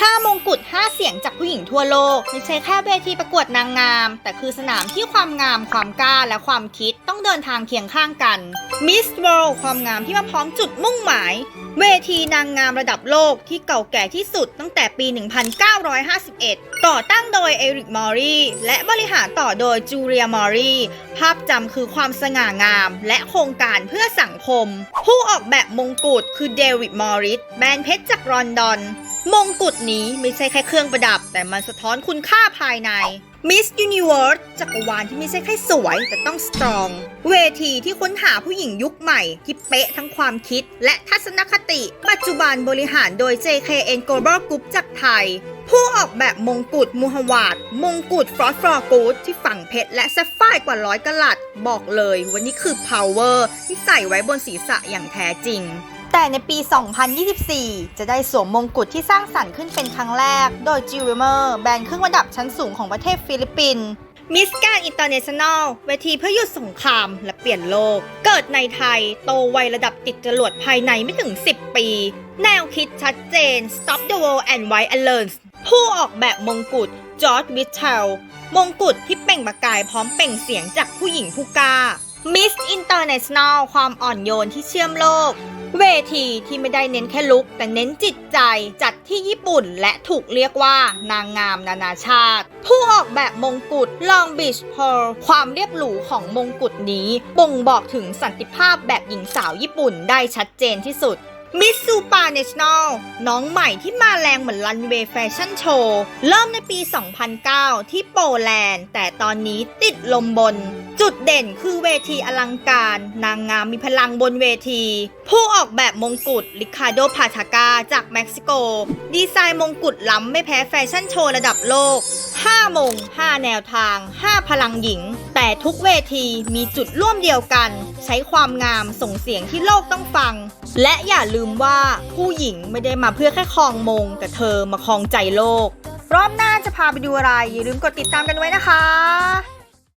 5มงกุฎ5 เสียงจากผู้หญิงทั่วโลก ไม่ใช่แค่เวทีประกวดนางงาม แต่คือสนามที่ความงาม ความกล้าและความคิดต้องเดินทางเคียงข้างกัน Miss World ความงามที่มาพร้อมจุดมุ่งหมาย เวทีนางงามระดับโลกที่เก่าแก่ที่สุดตั้งแต่ปี 1951 ก่อตั้งโดยเอริกมอรีและบริหารต่อโดยจูเลียมอรีภาพจำคือความสง่างาม และโครงการเพื่อสังคม ผู้ออกแบบมงกุฎคือเดวิดมอริสแบรนด์เพชรจากลอนดอน มงกุฎนี้ไม่ใช่แค่เครื่องประดับ แต่มันสะท้อนคุณค่าภายใน Miss Universe จักรวาลที่ไม่ใช่แค่สวย แต่ต้องสตรอง เวทีที่ค้นหาผู้หญิงยุคใหม่ ที่เป๊ะทั้งความคิด และทัศนคติ ปัจจุบันบริหารโดย JKN Global Group จากไทย ผู้ออกแบบมงกุฎมูฮาวาดมงกุฎฟรอสฟรอกูดที่ฝังเพชรและแซฟไฟร์กว่าร้อยกะลัด บอกเลยวันนี้คือ power ที่ใส่ไว้บนศีรษะอย่างแท้จริง แต่ในปี 2024 จะได้สวมมงกุฎที่สร้างสรรค์ขึ้นเป็นครั้งแรก โดย j e w e m e r แบรนด์เครื่องประดับชั้นสูงของประเทศฟิลิปปินส์มิสแกนอินเตอร์เนชั่นแนลเวทีเพื่อหยุดสงครามและเปลี่ยนโลก เกิดในไทย โตไวระดับติดจรวดภายในไม่ถึง 10 ปี แนวคิดชัดเจน Stop the War and White Alliance ผู้ออกแบบมงกุฎจอร์จวิเทลมงกุฎที่เปล่งประกายพร้อมเปล่งเสียงจากผู้หญิงผู้กล้า Miss International ความอ่อนโยนที่เชื่อมโลก เวทีที่ไม่ได้เน้นแค่ลุกแต่เน้นจิตใจจัดที่ญี่ปุ่นและถูกเรียกว่านางงามนานาชาติ ผู้ออกแบบมงกุฎ Long Beach Pearl ความเรียบหรูของมงกุฎนี้บ่งบอกถึงสันติภาพแบบหญิงสาวญี่ปุ่นได้ชัดเจนที่สุด มิสซูปาเนชั่นแนลน้องใหม่ที่มาแรงเหมือนรันเวย์แฟชั่นโชว์เริ่มในปี 2009 ที่โปแลนด์ แต่ตอนนี้ติดลมบน จุดเด่นคือเวทีอลังการ นางงามมีพลังบนเวที ผู้ออกแบบมงกุฎลิคาโดพาทากาจากเม็กซิโก ดีไซน์มงกุฎล้ำไม่แพ้แฟชั่นโชว์ระดับโลก 5 มง 5 แนวทาง 5 พลังหญิง แต่ทุกเวทีมีจุดร่วมเดียวกัน ใช้ความงามส่งเสียงที่โลกต้องฟัง และอย่าลืมว่าผู้หญิงไม่ได้มาเพื่อแค่ครองมง แต่เธอมาครองใจโลก รอบหน้าจะพาไปดูอะไร อย่าลืมกดติดตามกันไว้นะคะ